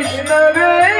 Krishna Hare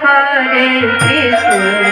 hare krishna.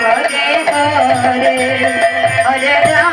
ભજે Hare Hare